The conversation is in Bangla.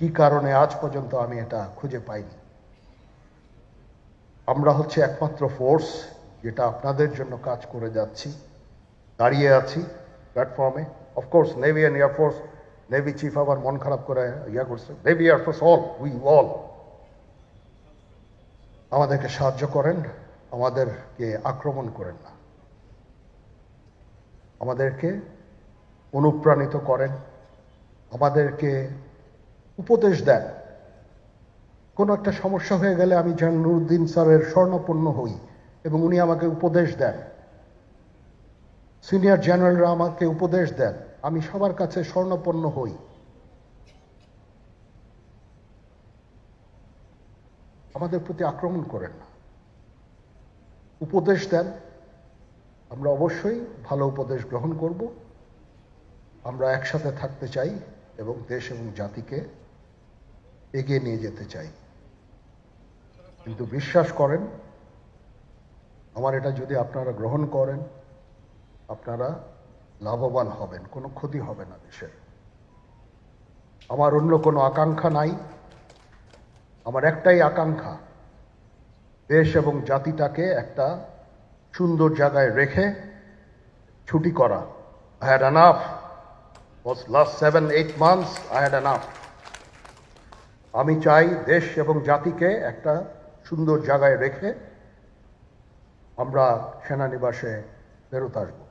কি কারণে আজ পর্যন্ত আমি এটা খুঁজে পাইনি? আমরা হচ্ছে একমাত্র ফোর্স যেটা আপনাদের জন্য কাজ করে যাচ্ছি, দাঁড়িয়ে আছি প্ল্যাটফর্মে of course navy and air force navy chief আবার মন খারাপ করে ইয়া করছে। Navy air force all we all আমাদেরকে সাহায্য করেন, আমাদেরকে আক্রমণ করেন না। আমাদেরকে অনুপ্রাণিত করেন। আমাদেরকে উপদেশ দেন। কোনো একটা সমস্যা হয়ে গেলে আমি যেন নুরুদ্দিন স্যারের স্বর্ণপন্ন হই এবং উনি আমাকে উপদেশ দেন। সিনিয়র জেনারেলরা আমাকে উপদেশ দেন, আমি সবার কাছে স্বর্ণপন্ন হই। আমাদের প্রতি আক্রমণ করেন না। উপদেশ দেন, আমরা অবশ্যই ভালো উপদেশ গ্রহণ করব। আমরা একসাথে থাকতে চাই এবং দেশ এবং জাতিকে এগিয়ে নিয়ে যেতে চাই। কিন্তু বিশ্বাস করেন আমার এটা যদি আপনারা গ্রহণ করেন আপনারা লাভবান হবেন কোনো ক্ষতি হবে না দেশের। আমার অন্য কোনো আকাঙ্ক্ষা নাই। আমার একটাই আকাঙ্ক্ষা দেশ এবং জাতিটাকে একটা সুন্দর জায়গায় রেখে ছুটি করা। I had enough was last seven, eight months, I had enough. আমি চাই দেশ এবং জাতিকে একটা সুন্দর জায়গায় রেখে আমরা সেনানিবাসে ফেরত আসব।